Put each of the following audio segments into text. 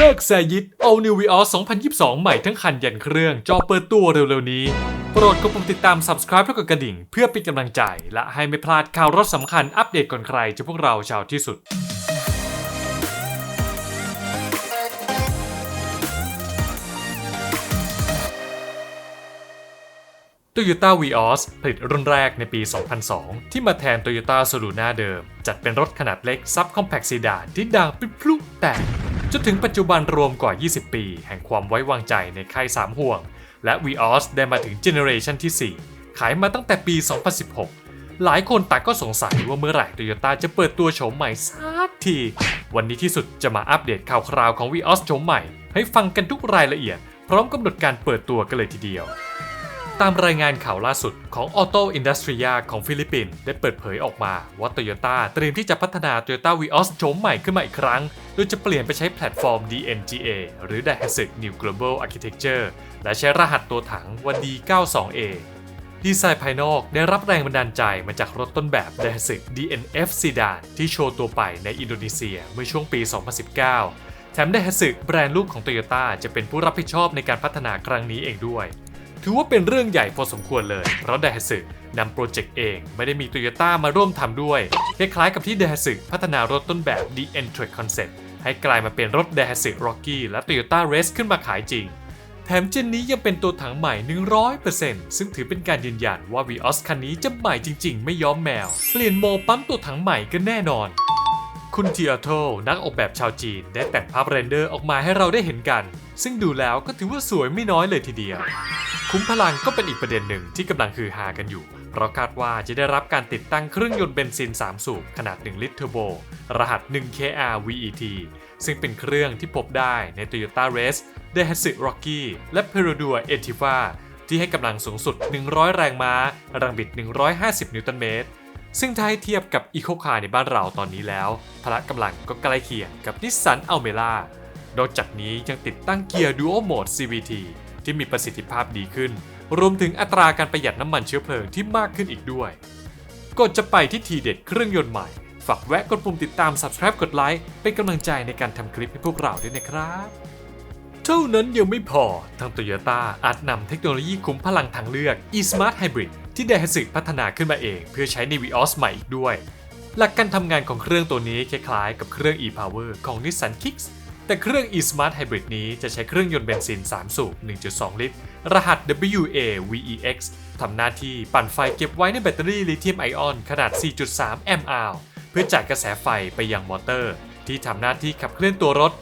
เลิกแซยิด All New Vios 2022 ใหม่ทั้งคันยันเครื่อง จอเปิดตัวเร็วๆนี้ โปรดกดปุ่มติดตาม subscribe แล้วกดกระดิ่ง เพื่อเป็นกำลังใจ และให้ไม่พลาดข่าวรถสำคัญอัปเดตก่อนใครจากพวกเราชาวที่สุด Toyota Vios ผลิตรุ่นแรกในปี 2002 ที่มาแทน Toyota s o l u n a เดิม จัดเป็นรถขนาดเล็กซับคอมแพคซีดานที่ดังปิดพลุแตก จนถึงปัจจุบันรวมกว่า 20 ปี แห่งความไว้วางใจในค่าย 3 ห่วง และ VOS ได้มาถึงเจเนอเรชันที่ 4 ขายมาตั้งแต่ปี 2016 หลายคนต่างก็สงสัยว่าเมื่อไหร่ Toyota จะเปิดตัวโฉมใหม่สักที วันนี้ที่สุดจะมาอัปเดตข่าวคราวของ VOS โฉมใหม่ ให้ฟังกันทุกรายละเอียด พร้อมกำหนดการเปิดตัวกันเลยทีเดียว ตามรายงานข่าวล่าสุดของ Auto Industria ของฟิลิปปินส์ได้เปิดเผยออกมาว่า Toyota เตรียมที่จะพัฒนา Toyota Vios โฉมใหม่ขึ้นมาอีกครั้ง โดยจะเปลี่ยนไปใช้แพลตฟอร์ม DNGA หรือ Daihatsu New Global Architecture และใช้รหัสตัวถังว่า D92A ดีไซน์ภายนอกได้รับแรงบันดาลใจมาจากรถต้นแบบ Daihatsu DNF Sedan ที่โชว์ตัวไปในอินโดนีเซียเมื่อช่วงปี 2019 แถม Daihatsu แบรนด์ลูกของ Toyota จะเป็นผู้รับผิดชอบในการพัฒนาครั้งนี้เองด้วย ถือว่าเป็นเรื่องใหญ่พอสมควรเลย เพราะ Daihatsu นำโปรเจกต์เองไม่ได้มี Toyota มาร่วมทำด้วย คล้ายๆกับที่ Daihatsu พัฒนารถต้นแบบ The N-Track Concept ให้กลายมาเป็นรถ Daihatsu Rocky และ Toyota Race ขึ้นมาขายจริง แถมเจนนี้ยังเป็นตัวถังใหม่ 100%ซึ่งถือเป็นการยืนยันว่า Vios คันนี้จะใหม่จริง ๆ ไม่ย้อมแมว เปลี่ยนโมปั๊มตัวถังใหม่กันแน่นอนคุณเทีอาโตนักออกแบบชาวจีน ได้แต่งภาพเรนเดอร์ออกมาให้เราได้เห็นกัน ซึ่งดูแล้วก็ถือว่าสวยไม่น้อยเลยทีเดียว คุ้มพลังก็เป็นอีกประเด็นหนึ่งที่กำลังฮือฮากันอยู่ เพราะคาดว่าจะได้รับการติดตั้งเครื่องยนต์เบนซิน 3 สูบขนาด 1 ลิตรเทอร์โบ รหัส 1KR VET ซึ่งเป็นเครื่องที่พบได้ใน Toyota Race d a h a t s u Rocky และ Perodua Etiva ที่ให้กำลังสูงสุด 100 แรงม้า แรงบิด 150 นิวตันเมตร ซึ่งถ้าให้เทียบกับ Eco Car ในบ้านเราตอนนี้แล้ว พละกำลังก็ใกล้เคียงกับ Nissan Almera นอกจากนี้ยังติดตั้งเกียร์ Dual Mode CVT ที่มีประสิทธิภาพดีขึ้น รวมถึงอัตราการประหยัดน้ำมันเชื้อเพลิงที่มากขึ้นอีกด้วยก่อนจะไปที่ทีเด็ดเครื่องยนต์ใหม่ ฝากแวะกดปุ่มติดตาม subscribe กดไลค์เป็นกำลังใจในการทำคลิปให้พวกเราด้วยนะครับ เท่านั้นยังไม่พอ ทาง Toyota อาจนำเทคโนโลยีคุ้มพลังทางเลือก e-smart hybrid ที่ Daihatsu พัฒนาขึ้นมาเอง เพื่อใช้ใน Vios ใหม่อีกด้วย หลักการทำงานของเครื่องตัวนี้คล้ายๆ กับเครื่อง e-power ของ Nissan Kicks แต่เครื่อง e-smart hybrid นี้จะใช้เครื่องยนต์เบนซิน 3 สูบ 1.2 ลิตร รหัส WA-VEX ทำหน้าที่ปั่นไฟเก็บไว้ในแบตเตอรี่ลิเธียมไอออนขนาด 4.3แอมป์อาวเพื่อจ่ายกระแสไฟไปยังมอเตอร์ ที่ทำหน้าที่ขับเคลื่อนตัวรถ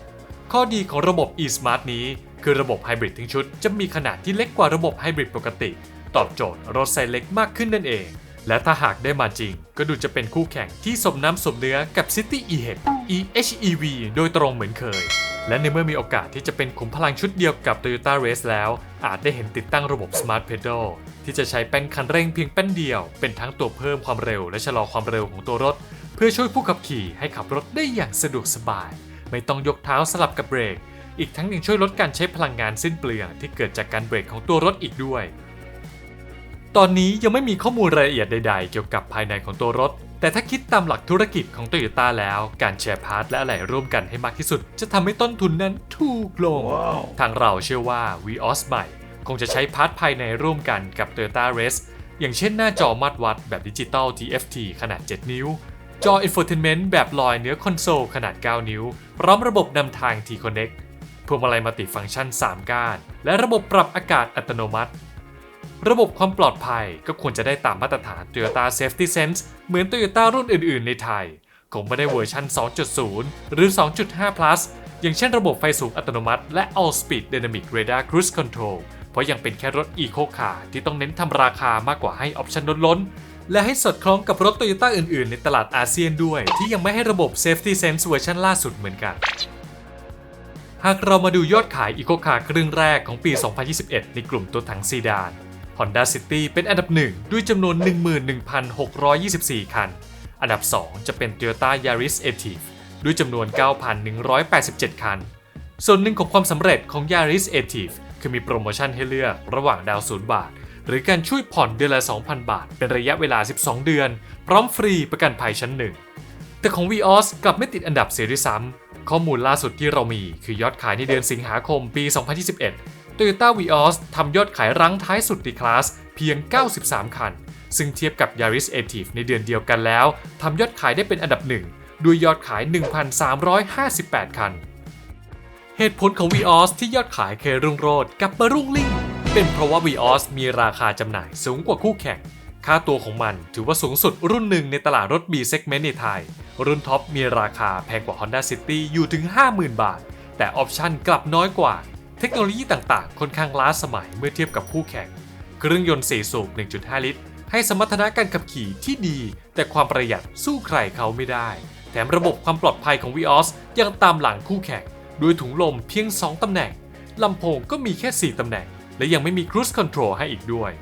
ข้อดีของระบบ e-smart นี้ คือระบบไฮบริดทั้งชุดจะมีขนาดที่เล็กกว่าระบบไฮบริดปกติ ตอบโจทย์รถไซส์เล็กมากขึ้นนั่นเอง และถ้าหากได้มาจริง ก็ดูจะเป็นคู่แข่งที่สมน้ำสมเนื้อกับ City e-HEV e-HEV โดยตรงเหมือนเคย และในเมื่อมีโอกาสที่จะเป็นขุมพลังชุดเดียวกับ Toyota Race แล้ว อาจได้เห็นติดตั้งระบบ Smart Pedal ที่จะใช้แป้นคันเร่งเพียงแป้นเดียว เป็นทั้งตัวเพิ่มความเร็วและชะลอความเร็วของตัวรถ เพื่อช่วยผู้ขับขี่ให้ขับรถได้อย่างสะดวกสบาย ไม่ต้องยกเท้าสลับกับเบรก อีกทั้งยังช่วยลดการใช้พลังงานสิ้นเปลืองที่เกิดจากการเบรกของตัวรถอีกด้วย ตอนนี้ยังไม่มีข้อมูลรายละเอียดใดๆ เกี่ยวกับภายในของตัวรถ แต่ถ้าคิดตามหลักธุรกิจของ Toyota แล้ว การแชร์พาร์ทและอะไหล่ร่วมกันให้มากที่สุด จะทำให้ต้นทุนนั้นถูกลงทางเราเชื่อว่า Vios ใหม่ คงจะใช้พาร์ทภายในร่วมกันกับ Toyota Race อย่างเช่นหน้าจอมัดวัดแบบดิจิตอล TFT ขนาด 7 นิ้ว จอ Infotainment แบบลอยเหนือคอนโซลขนาด 9 นิ้ว พร้อมระบบนำทาง T-Connect พวงมาลัยมัลติฟังก์ชัน 3 ก้าน และระบบปรับอากาศอัตโนมัติ ระบบความปลอดภัยก็ควรจะได้ตามมาตรฐาน Toyota Safety Sense เหมือน Toyota รุ่นอื่น ๆ ในไทย คงไม่ได้เวอร์ชัน 2.0 หรือ 2.5 plus อย่างเช่นระบบไฟสูงอัตโนมัติ และ All Speed Dynamic Radar Cruise Control เพราะยังเป็นแค่รถ Eco Car ที่ต้องเน้นทำราคามากกว่าให้ออปชั่นล้นๆ และให้สอดคล้องกับรถ Toyota อื่น ๆ ในตลาดอาเซียนด้วย ที่ยังไม่ให้ระบบ Safety Sense เวอร์ชันล่าสุดเหมือนกันหากเรามาดูยอดขาย Eco Car ครึ่งแรกของปี 2021 ในกลุ่มตัวถังซีดาน Honda City เป็นอันดับ 1 ด้วยจำนวน 11,624 คัน อันดับ 2 จะเป็น Toyota Yaris Active ด้วยจำนวน 9,187 คัน ส่วนหนึ่งของความสำเร็จของ Yaris Active คือมีโปรโมชั่นให้เลือกระหว่างดาวน์0บาท หรือการช่วยผ่อนเดือนละ 2,000 บาท เป็นระยะเวลา 12 เดือน พร้อมฟรีประกันภัยชั้นหนึ่งแต่ของ Vios กลับไม่ติดอันดับเสียด้วยซ้ำข้อมูลล่าสุดที่เรามีคือยอดขายในเดือนสิงหาคมปี 2021 Toyota Vios ทำยอดขายรั้งท้ายสุดในคลาสเพียง 93 คัน ซึ่งเทียบกับ Yaris Active ในเดือนเดียวกันแล้วทำยอดขายได้เป็นอันดับหนึ่งด้วยยอดขาย 1,358 คัน เหตุผลของ Vios ที่ยอดขายเคยรุ่งโรจน์กับมารุ่งริ่ง เป็นเพราะว่า Vios มีราคาจำหน่ายสูงกว่าคู่แข่ง ค่าตัวของมันถือว่าสูงสุดรุ่นหนึ่งในตลาดรถ B segment ในไทย รุ่นท็อปมีราคาแพงกว่า Honda City อยู่ถึง 50,000 บาท แต่ออปชั่นกลับน้อยกว่า เทคโนโลยีต่างๆ ค่อนข้างล้าสมัยเมื่อเทียบกับคู่แข่ง เครื่องยนต์4สูบ 1.5 ลิตร ให้สมรรถนะการขับขี่ที่ดี แต่ความประหยัดสู้ใครเขาไม่ได้ แถมระบบความปลอดภัยของ Vios ยังตามหลังคู่แข่ง ด้วยถุงลมเพียง 2 ตำแหน่ง ลำโพงก็มีแค่ 4 ตำแหน่ง และยังไม่มี Cruise Control ให้อีกด้วย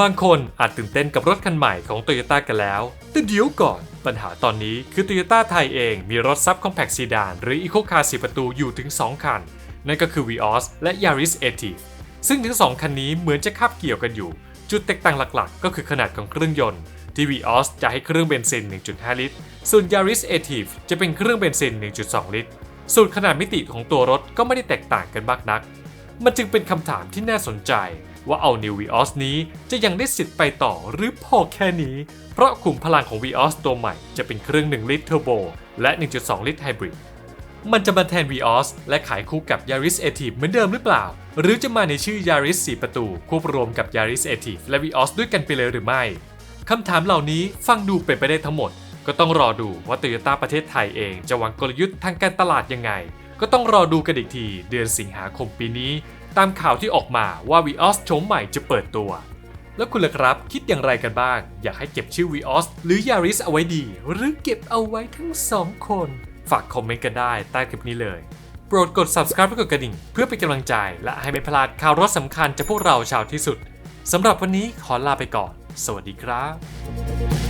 บางคนอาจตื่นเต้นกับรถคันใหม่ของ Toyota กันแล้ว แต่เดี๋ยวก่อนปัญหาตอนนี้คือ Toyota ไทยเองมีรถซับ Compact Sedan หรือ Eco Car 4 ประตูอยู่ถึง 2 คัน นั่นก็คือ Vios และ Yaris Active ซึ่งทั้งสองคันนี้เหมือนจะคาบเกี่ยวกันอยู่ จุดแตกต่างหลักๆ ก็คือขนาดของเครื่องยนต์ ที่ Vios จะให้เครื่องเบนซิน 1.5 ลิตร ส่วน Yaris Active จะเป็นเครื่องเบนซิน 1.2 ลิตร ส่วนขนาดมิติของตัวรถก็ไม่ได้แตกต่างกันมากนัก มันจึงเป็นคำถามที่น่าสนใจว่าเอา New Vios นี้จะยังได้สิทธิ์ไปต่อหรือพอแค่นี้ เพราะขุมพลังของ Vios ตัวใหม่จะเป็นเครื่อง 1 ลิตรเทอร์โบและ 1.2 ลิตรไฮบริด มันจะมาแทน Vios และขายคู่กับ Yaris a t i v e เหมือนเดิมหรือเปล่า หรือจะมาในชื่อ Yaris 4 ประตู ควบรวมกับ Yaris a t i v e และ Vios ด้วยกันไปเลยหรือไม่คำถามเหล่านี้ฟังดูเป็นไปได้ทั้งหมด ก็ต้องรอดูว่า Toyota ประเทศไทยเองจะวางกลยุทธ์ทางการตลาดยังไง ก็ต้องรอดูกันอีกทีเดือนสิงหาคมปีนี้ ตามข่าวที่ออกมาว่า Vios โฉมใหม่จะเปิดตัวแล้วคุณล่ะครับ คิดอย่างไรกันบ้าง อยากให้เก็บชื่อ Vios หรือ Yaris เอาไว้ดี หรือเก็บเอาไว้ทั้งสองคน ฝากคอมเมนต์กันได้ใต้คลิปนี้เลย โปรดกด subscribe และกดกระดิ่ง เพื่อเป็นกำลังใจ และให้ไม่พลาดข่าวรถสำคัญจากพวกเราชาวที่สุดสำหรับวันนี้ขอลาไปก่อน สวัสดีครับ